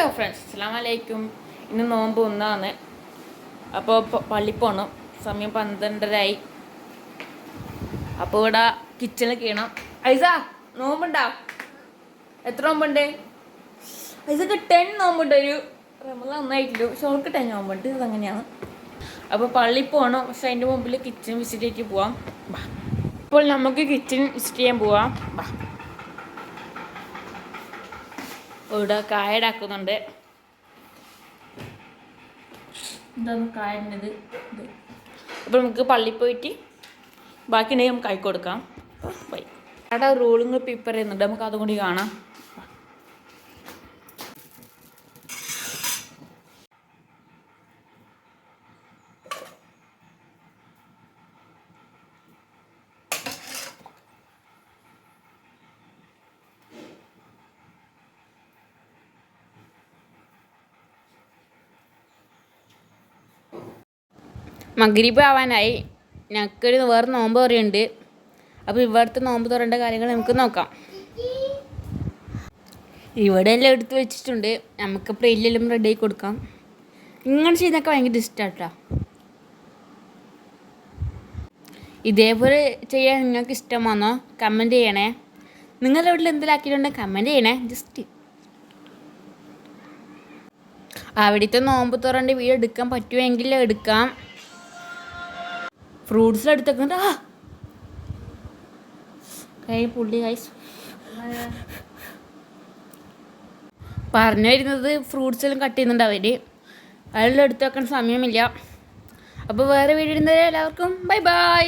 Hello friends അസ്സാം വലൈക്കും ഇന്ന് നോമ്പ് ഒന്നാണ്. അപ്പോൾ പള്ളി പോകണം സമയം പന്ത്രണ്ടരായി അപ്പോൾ ഇവിടെ കിച്ചണിൽ കീണം ഐസ നോമ്പുണ്ടാ? എത്ര നോമ്പുണ്ട്? ഐസക്ക് ടെൻ നോമ്പുണ്ട്. ഒരു റമല നന്നായിട്ടില്ല. പക്ഷെ അവർക്ക് ടെൻ നോമ്പുണ്ട്. അതങ്ങനെയാണ് അപ്പോൾ പള്ളി പോകണം പക്ഷെ അതിന്റെ മുമ്പിൽ കിച്ചൺ വിസിറ്റ് ചെയ്തിട്ട് പോവാം. ഇപ്പോൾ നമുക്ക് കിച്ചൺ വിസിറ്റ് ചെയ്യാൻ പോവാം. ബാ. ഇവിടെ കായ ഇടാക്കുന്നുണ്ട് എന്താണ് കായന്നത് ഇത്. നമുക്ക് പള്ളി പോയിട്ട് ബാക്കി ഉണ്ടെങ്കിൽ നമുക്ക് കൈക്ക് കൊടുക്കാം ബൈ അവിടെ റൂളിങ് പേപ്പർ ചെയ്യുന്നുണ്ട് നമുക്ക് അതും കൂടി കാണാം. മഗ്രിബ് ആവാനായി ഞങ്ങൾക്കൊരു വേറെ നോമ്പ് പറയുന്നുണ്ട് അപ്പോൾ ഇവിടുത്തെ നോമ്പ് തുറേണ്ട കാര്യങ്ങൾ നമുക്ക് നോക്കാം. ഇവിടെ എല്ലാം എടുത്ത് വെച്ചിട്ടുണ്ട്. നമുക്ക് പ്രില്ലെല്ലാം റെഡി ആയി കൊടുക്കാം. ഇങ്ങനെ ചെയ്തൊക്കെ ഭയങ്കര ഇഷ്ടമാട്ടോ ഇതേപോലെ ചെയ്യാൻ നിങ്ങൾക്ക് ഇഷ്ടമാണോ? കമന്റ് ചെയ്യണേ. നിങ്ങളുടെ വീട്ടിൽ എന്തെങ്കിലും കമന്റ് ചെയ്യണേ. ജസ്റ്റ് അവിടുത്തെ നോമ്പ് തുറേണ്ട വീട് എടുക്കാൻ പറ്റുമെങ്കിൽ എടുക്കാം. ഫ്രൂട്ട്സ് എടുത്തേക്കുന്നുണ്ട് ആ. കൈ പുള്ളി കൈ പറഞ്ഞു വരുന്നത് ഫ്രൂട്ട്സ് എല്ലാം കട്ട് ചെയ്യുന്നുണ്ട് അതെല്ലാം എടുത്തു വെക്കാൻ സമയമില്ല. അപ്പോൾ വേറെ വീഡിയോ എല്ലാവർക്കും ബൈ ബൈ.